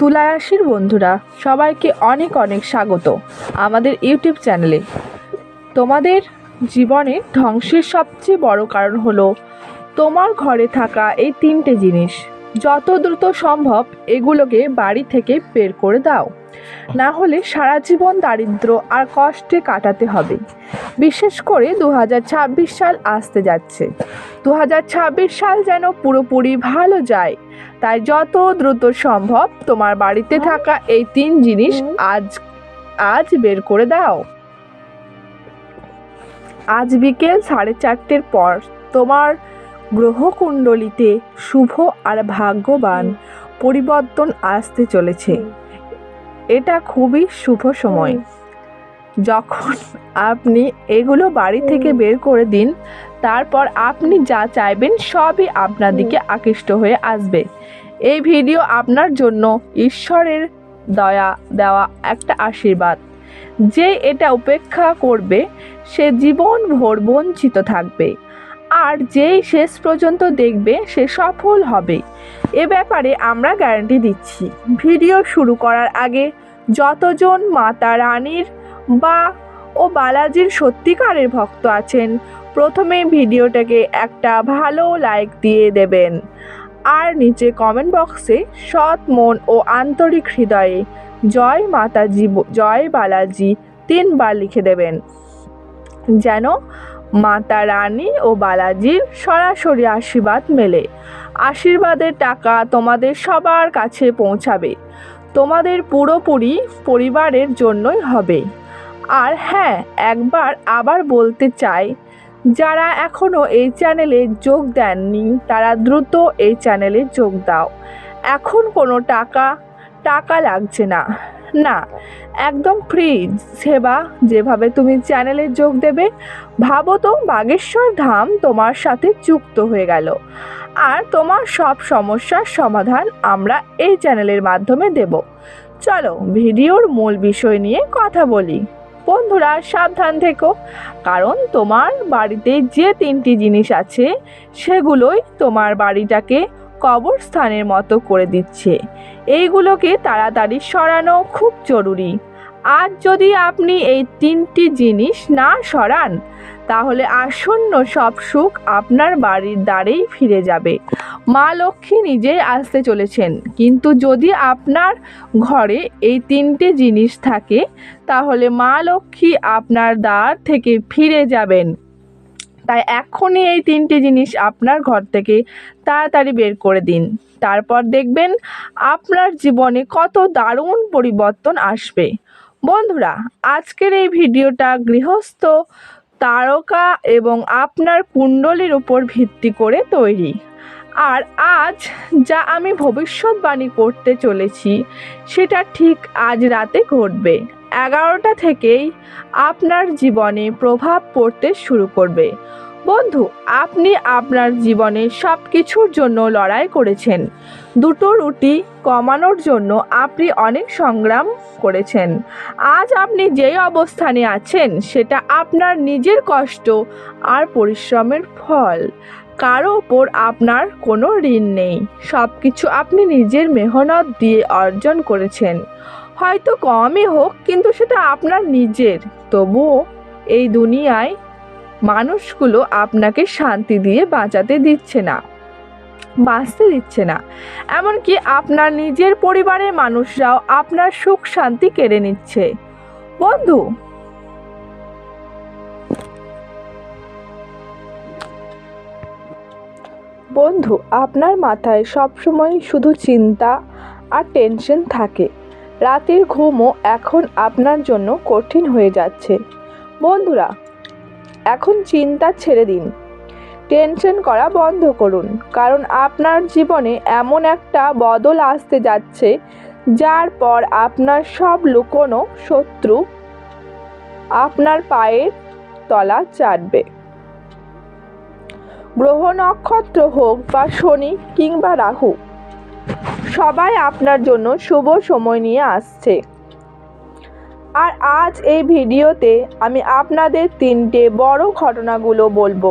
তুলা রাশির বন্ধুরা, সবাইকে অনেক অনেক স্বাগত আমাদের ইউটিউব চ্যানেলে। তোমাদের জীবনে ধ্বংসের সবচেয়ে বড় কারণ হলো তোমার ঘরে থাকা এই তিনটে জিনিস। যত দ্রুত সম্ভব এগুলোকে বাড়ি থেকে বের করে দাও। না হলে সারা জীবন দারিদ্র আর কষ্টে কাটাতে হবে। বিশেষ করে দু হাজার ছাব্বিশ সাল আসতে যাচ্ছে। দু হাজার ছাব্বিশ সাল যেন পুরোপুরি ভালো যায়। তাই যত দ্রুত সম্ভব তোমার বাড়িতে থাকা এই তিন জিনিস আজ আজ বের করে দাও। আজ বিকেল সাড়ে চারটের পর তোমার গ্রহকুণ্ডলিতে শুভ আর ভাগ্যবান পরিবর্তন আসতে চলেছে। এটা খুবই শুভ সময়। যখন আপনি এগুলো বাড়ি থেকে বের করে দিন তারপর আপনি যা চাইবেন সবই আপনার দিকে আকৃষ্ট হয়ে আসবে। এই ভিডিও আপনার জন্য ঈশ্বরের দয়া দেওয়া একটা আশীর্বাদ। যে এটা উপেক্ষা করবে সে জীবন ভোর বঞ্চিত থাকবে। আর যেই শেষ পর্যন্ত দেখবে সে সফল হবে। এ ব্যাপারে আমরা গ্যারান্টি দিচ্ছি। ভিডিও শুরু করার আগে যতজন মাতা রানীর বা ও বালাজির সত্যিকারের ভক্ত আছেন প্রথমে ভিডিওটাকে একটা ভালো লাইক দিয়ে দেবেন। আর নিচে কমেন্ট বক্সে সৎ, মন ও আন্তরিক হৃদয়ে জয় মাতাজি, জয় বালাজি তিনবার লিখে দেবেন। যেন মাতা রানী ও বালাজির সরাসরি আশীর্বাদ মেলে। আশীর্বাদের টাকা তোমাদের সবার কাছে পৌঁছাবে। তোমাদের পুরোপুরি পরিবারের জন্যই হবে। আর হ্যাঁ একবার আবার বলতে চাই, যারা এখনও এই চ্যানেলে যোগ দেননি, তারা দ্রুত এই চ্যানেলে যোগ দাও। এখন কোনো টাকা টাকা লাগছে না। না, একদম ফ্রি সেবা যেভাবে তুমি চ্যানেলে যোগ দেবে, ভাবো তো বাগেশ্বর ধাম তোমার সাথে যুক্ত হয়ে গেল। আর তোমার সব সমস্যার সমাধান আমরা এই চ্যানেলের মাধ্যমে দেব। চলো ভিডিওর মূল বিষয় নিয়ে কথা বলি। বন্ধুরা, সাবধান থেকো, কারণ তোমার বাড়িতে যে তিনটি জিনিস আছে, সেগুলোই তোমার বাড়িটাকে কবরস্থানের মতো করে দিচ্ছে। এইগুলোকে তাড়াতাড়ি সরানো খুব জরুরি। আজ যদি আপনি এই তিনটি জিনিস না সরান তাহলে আসন্ন সব সুখ আপনার বাড়ির দ্বারেই ফিরে যাবে। মা লক্ষ্মী নিজেই আসতে চলেছেন, কিন্তু যদি আপনার ঘরে এই তিনটে জিনিস থাকে, তাহলে মা লক্ষ্মী আপনার দ্বার থেকে ফিরে যাবেন। তাই এখনই এই তিনটি জিনিস আপনার ঘর থেকে তাড়াতাড়ি বের করে দিন। তারপর দেখবেন আপনার জীবনে কত দারুণ পরিবর্তন আসবে। বন্ধুরা, আজকের এই ভিডিওটা গৃহস্থ তারকা এবং আপনার কুণ্ডলীর উপর ভিত্তি করে তৈরি। আর আজ যা আমি ভবিষ্যৎবাণী করতে চলেছি, সেটা ঠিক আজ রাতে ঘটবে। এগারোটা থেকেই আপনার জীবনে প্রভাব পড়তে শুরু করবে। আপনি আপনার জীবনে সব কিছুর জন্য লড়াই করেছেন। দুটো রুটি কমানোর জন্য আপনি অনেক সংগ্রাম করেছেন। আজ আপনি যেই অবস্থানে আছেন, সেটা আপনার নিজের কষ্ট আর পরিশ্রমের ফল। কারও ওপর আপনার কোনো ঋণ নেই। সব কিছু আপনি নিজের মেহনত দিয়ে অর্জন করেছেন। হয়তো কমই হোক, কিন্তু সেটা আপনার নিজের। তবুও এই দুনিয়ায় মানুষগুলো আপনাকে শান্তি দিয়ে বাঁচাতে দিচ্ছে না, বাঁচতে দিচ্ছে না। এমনকি আপনার নিজের পরিবারের মানুষরাও আপনার সুখ শান্তি কেড়ে নিচ্ছে। বন্ধু! বন্ধু, আপনার মাথায় সবসময় শুধু চিন্তা আর টেনশন থাকে। রাতের ঘুমও এখন আপনার জন্য কঠিন হয়ে যাচ্ছে। বন্ধুরা এখন চিন্তা ছেড়ে দিন। টেনশন করা বন্ধ করুন, কারণ আপনার জীবনে এমন একটা বদল আসতে যাচ্ছে, যার পর আপনার সব লুকোনো শত্রু আপনার পায়ের তলা চাটবে। গ্রহ নক্ষত্র হোক বা শনি কিংবা রাহু, সবাই আপনার জন্য শুভ সময় নিয়ে আসছে। আর আজ এই ভিডিওতে আমি আপনাদের তিনটে বড় ঘটনাগুলো বলব,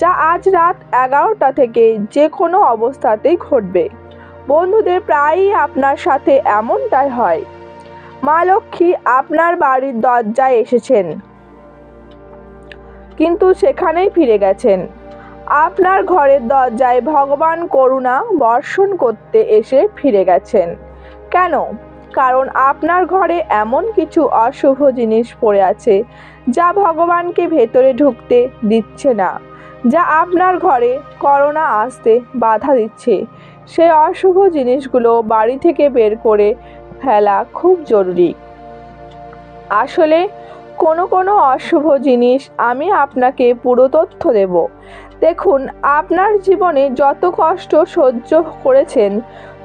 যা আজ রাত এগারোটা থেকে যে কোনো অবস্থাতেই ঘটবে। বন্ধুদের প্রায়ই আপনার সাথে এমনটাই হয়। মা লক্ষ্মী আপনার বাড়ির দরজায় এসেছেন, কিন্তু সেখানেই ফিরে গেছেন। আপনার ঘরের দরজায় ভগবান করুণা বর্ষণ করতে এসে ফিরে গেছেন। কেন? কারণ আপনার ঘরে এমন কিছু অশুভ জিনিস পড়ে আছে, যা ভগবানকে ভেতরে ঢুকতে দিচ্ছে না, যা আপনার ঘরে করোনা আসতে বাধা দিচ্ছে। সেই অশুভ জিনিসগুলো বাড়ি থেকে বের করে ফেলা খুব জরুরি। আসলে কোনো কোনো অশুভ জিনিস আমি আপনাকে পুরো তথ্য দেব। দেখুন, আপনার জীবনে যত কষ্ট সহ্য করেছেন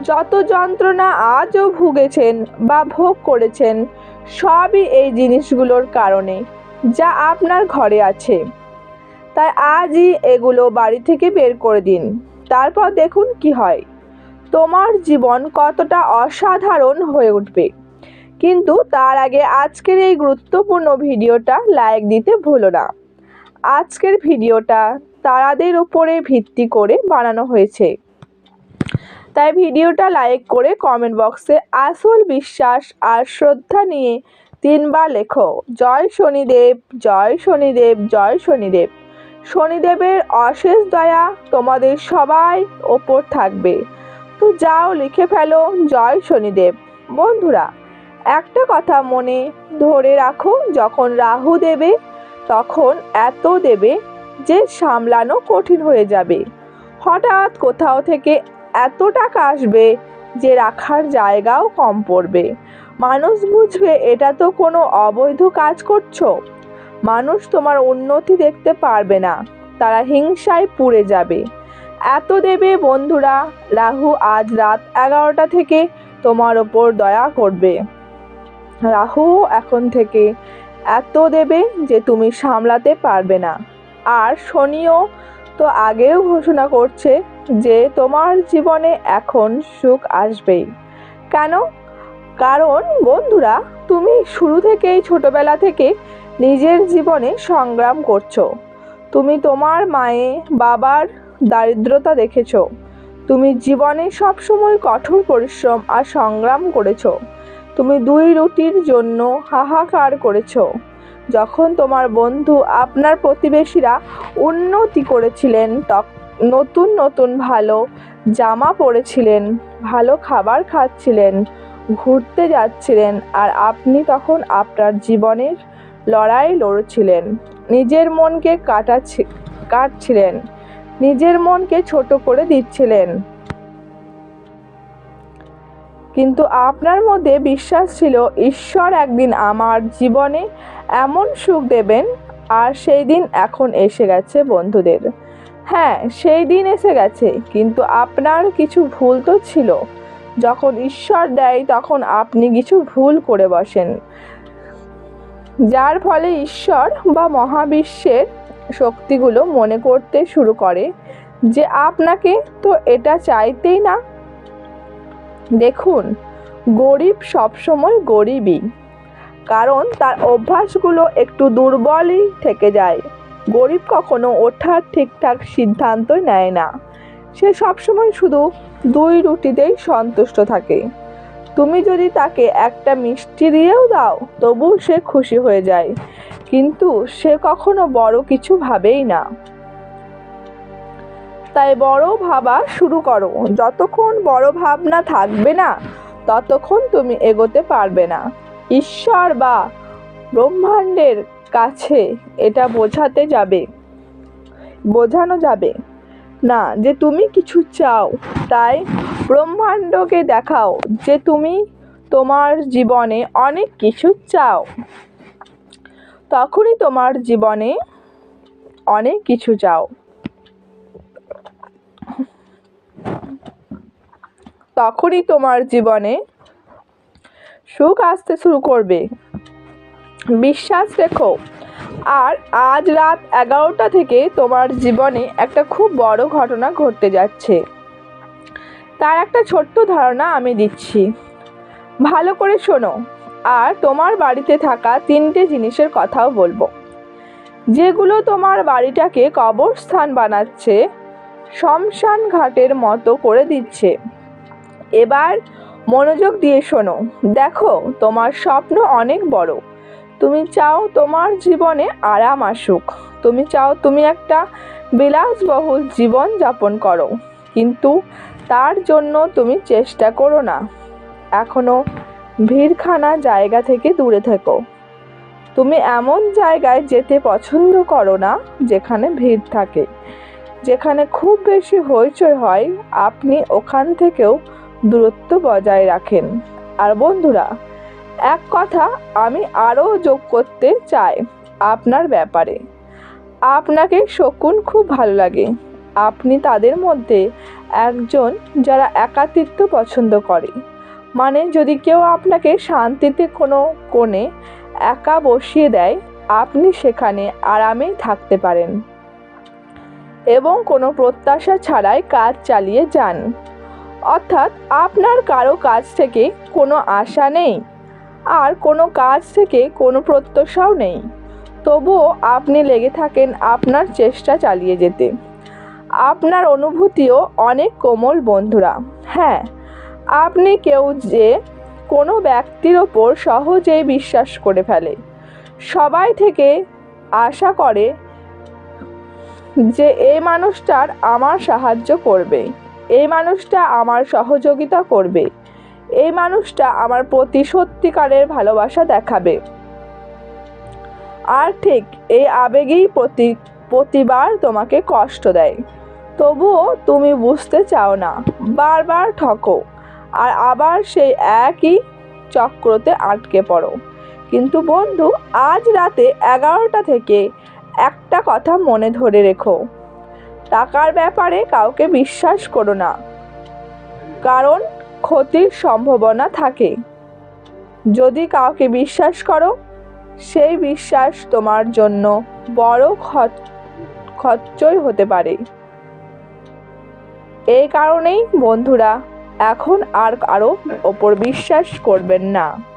যত যন্ত্রণা আজও ভুগেছেন বা ভোগ করেছেন, সবই এই জিনিসগুলোর কারণে যা আপনার ঘরে আছে। তাই আজই এগুলো বাড়ি থেকে বের করে দিন। তারপর দেখুন কি হয়। তোমার জীবন কতটা অসাধারণ হয়ে উঠবে। কিন্তু তার আগে আজকের এই গুরুত্বপূর্ণ ভিডিওটা লাইক দিতে ভুলো না। আজকের ভিডিওটা তারাদের উপরে ভিত্তি করে বানানো হয়েছে। তাই ভিডিওটা লাইক করে কমেন্ট বক্সে আসল বিশ্বাস আর শ্রদ্ধা নিয়ে তিনবার লেখো। জয় শনিদেব জয় শনিদেব জয় শনিদেব। শনিদেবের অশেষ দয়া তোমাদের সবাই ওপর থাকবে। তো যাও লিখে ফেলো জয় শনিদেব। বন্ধুরা, একটা কথা মনে ধরে রাখো, যখন রাহু দেবে, তখন এত দেবে যে সামলানো কঠিন হয়ে যাবে। হঠাৎ কোথাও থেকে এত টাকা আসবে যে রাখার জায়গাও কম পড়বে। মানুষ বুঝবে, এটা তো কোনো অবৈধ কাজ করছ। মানুষ তোমার উন্নতি দেখতে পারবে না, তারা হিংসায় পুড়ে যাবে। এত দেবে বন্ধুরা, রাহু আজ রাত এগারোটা থেকে তোমার ওপর দয়া করবে। রাহু এখন থেকে এত দেবে যে তুমি সামলাতে পারবে না। আর শনিও তো আগেও ঘোষণা করছে যে তোমার জীবনে এখন সুখ আসবেই। কেন? কারণ বন্ধুরা, তুমি শুরু থেকেই ছোটবেলা থেকে নিজের জীবনে সংগ্রাম করছ। তুমি তোমার মায়ে বাবার দারিদ্রতা দেখেছ। তুমি জীবনে সবসময় কঠোর পরিশ্রম আর সংগ্রাম করেছ। তুমি দুই রুটির জন্য হাহাকার করেছ। যখন তোমার বন্ধু আপনার প্রতিবেশীরা উন্নতি করেছিলেন নতুন নতুন ভালো জামা পরেছিলেন, ভালো খাবার খাচ্ছিলেন, ঘুরতে যাচ্ছিলেন আর আপনি তখন আপনার জীবনের লড়াই লড়ছিলেন। নিজের মনকে কাটাচ্ছি কাটছিলেন, নিজের মনকে ছোট করে দিচ্ছিলেন। কিন্তু আপনার মধ্যে বিশ্বাস ছিল, ঈশ্বর একদিন আমার জীবনে এমন সুখ দেবেন, আর সেই দিন এখন এসে গেছে বন্ধুদের। হ্যাঁ সেই দিন এসে গেছে, কিন্তু আপনার কিছু ভুল তো ছিল। যখন ঈশ্বর দেয়, তখন আপনি কিছু ভুল করে বসেন। যার ফলে ঈশ্বর বা মহাবিশ্বের শক্তিগুলো মনে করতে শুরু করে যে, আপনাকে তো এটা চাইতেই না দেখুন, গরিব সবসময় গরিবই, কারণ তার অভ্যাসগুলো একটু দুর্বলই থেকে যায়। গরিব কখনো ওঠার ঠিকঠাক সিদ্ধান্ত নেয় না। সে সবসময় শুধু দুই রুটিতেই সন্তুষ্ট থাকে। তুমি যদি তাকে একটা মিষ্টি দিয়েও দাও তবু সে খুশি হয়ে যায়। কিন্তু সে কখনো বড় কিছু ভাবেই না। তাই বড় ভাবা শুরু করো। যতক্ষণ বড় ভাবনা থাকবে না, ততক্ষণ তুমি এগোতে পারবে না। ঈশ্বর বা ব্রহ্মাণ্ডের কাছে এটা বোঝাতে যাবে। বোঝানো যাবে। না, যে তুমি কিছু চাও, তাই ব্রহ্মাণ্ডকে দেখাও যে তুমি তোমার জীবনে অনেক কিছু চাও। তখনই তোমার জীবনে অনেক কিছু চাও। তখনই তোমার জীবনে সুখ আসতে শুরু করবে। বিশ্বাস রেখো, আর আজ রাত এগারোটা থেকে তোমার জীবনে একটা খুব বড় ঘটনা ঘটতে যাচ্ছে। তার একটা ছোট্ট ধারণা আমি দিচ্ছি। ভালো করে শোনো, আর তোমার বাড়িতে থাকা তিনটে জিনিসের কথাও বলব। যেগুলো তোমার বাড়িটাকে কবরস্থান বানাচ্ছে শ্মশান ঘাটের মতো করে দিচ্ছে। এবার মনোযোগ দিয়ে শোনো। দেখো, তোমার স্বপ্ন অনেক বড়। তুমি চাও তোমার জীবনে আরাম আসুক। তুমি চাও তুমি একটা বিলাসবহুল জীবন যাপন করো। কিন্তু তার জন্য তুমি চেষ্টা করো না। এখনও ভিড়খানা জায়গা থেকে দূরে থেকো। তুমি এমন জায়গায় যেতে পছন্দ করো না, যেখানে ভিড় থাকে। যেখানে খুব বেশি হইচই হয়, আপনি ওখান থেকেও দূরত্ব বজায় রাখেন। আর বন্ধুরা, এক কথা আমি আরও যোগ করতে চাই আপনার ব্যাপারে। আপনাকে শকুন খুব ভালো লাগে। আপনি তাদের মধ্যে একজন যারা একাতিত্ব পছন্দ করে। মানে যদি কেউ আপনাকে শান্তিতে কোনো কোণে একা বসিয়ে দেয়, আপনি সেখানে আরামেই থাকতে পারেন। এবং কোনো প্রত্যাশা ছাড়াই কাজ চালিয়ে যান। অর্থাৎ আপনার কারও কাছ থেকে কোনো আশা নেই, আর কোনো কাজ থেকে কোনো প্রত্যাশাও নেই। তবুও আপনি লেগে থাকেন আপনার চেষ্টা চালিয়ে যেতে। আপনার অনুভূতিও অনেক কোমল বন্ধুরা। হ্যাঁ আপনি কেউ যে কোনো ব্যক্তির ওপর সহজেই বিশ্বাস করে ফেলে। সবাই থেকে আশা করে যে এই মানুষটার আমার সাহায্য করবে। এই মানুষটা আমার সহযোগিতা করবে। এই মানুষটা আমার প্রতি সত্যিকারের ভালোবাসা দেখাবে। আর ঠিক এই আবেগেই প্রতি, প্রতিবার তোমাকে কষ্ট দেয়। তবুও তুমি বুঝতে চাও না, বারবার ঠকো, আর আবার সেই একই চক্রতে আটকে পড়ো। কিন্তু বন্ধু, আজ রাতে এগারোটা থেকে একটা কথা মনে ধরে রেখো। টাকার ব্যাপারে কাউকে বিশ্বাস করো না। কারণ ক্ষতির সম্ভাবনা থাকে। যদি কাউকে বিশ্বাস করো, সেই বিশ্বাস তোমার জন্য বড় খরচই হতে পারে। এই কারণেই বন্ধুরা, এখন আর কারও ওপর বিশ্বাস করবেন না।